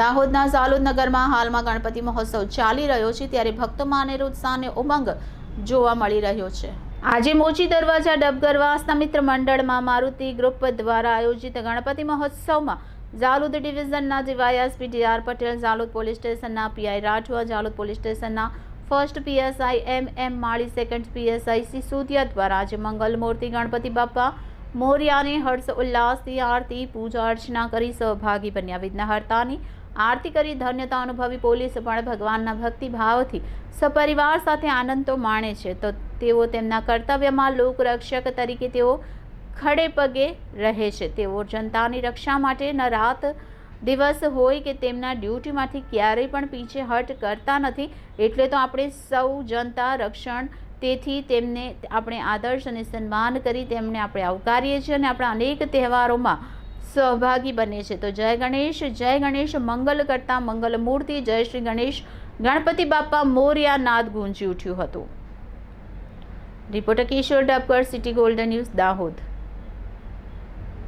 દાહોદના ઝાલુદનગરમાં હાલમાં ગણપતિ મહોત્સવ ચાલી રહ્યો છે, ત્યારે ભક્તોમાં અનેરો ઉત્સાહ ઉમંગ જોવા મળી રહ્યો છે. આજે મોચી દરવાજા ડબગરવાસના મિત્ર મંડળમાં મારુતિ ગ્રુપ દ્વારા આયોજિત ગણપતિ મહોત્સવમાં Jhalod ડિવિઝનના DYSP DR Patel, Jhalod police સ્ટેશનના પીઆઈ રાઠવા, ઝાલોદ પોલીસ સ્ટેશનના first PSI M M Mali, second PSI Sisodiya દ્વારા આજે મંગલ મૂર્તિ ગણપતિ બાપા મોર્યાને હર્ષ ઉલ્લાસથી આરતી, પૂજા અર્ચના કરી સહભાગી બન્યા. વિઘ્નહર્તાની આરતી કરી ધન્યતા અનુભવી પોલીસ પણ ભગવાનના ભક્તિભાવથી સપરિવાર સાથે આનંદ તો માણે છે. તો તેઓ તેમના કર્તવ્યમાં લોકરક્ષક તરીકે તેઓ ખડે પગે રહે છે. તેઓ જનતાની રક્ષા માટે ન રાત દિવસ હોય કે તેમના ડ્યુટીમાંથી ક્યારેય પણ પીછે હટ કરતા નથી. એટલે તો આપણે સૌ જનતા રક્ષણ તેથી તેમને આપણે આદર્શ અને સન્માન કરી તેમને આપણે આવકારીએ છીએ અને આપણા અનેક તહેવારોમાં સહભાગી બને છે. તો જય ગણેશ જય ગણેશ, મંગલ કરતા મંગલ મૂર્તિ, જય શ્રી ગણેશ. ગણપતિ બાપ્પા મોર્યા નાદ ગુંજી ઉઠ્યું હતું. Reporter Kishor Dapkar city golden news Dahod.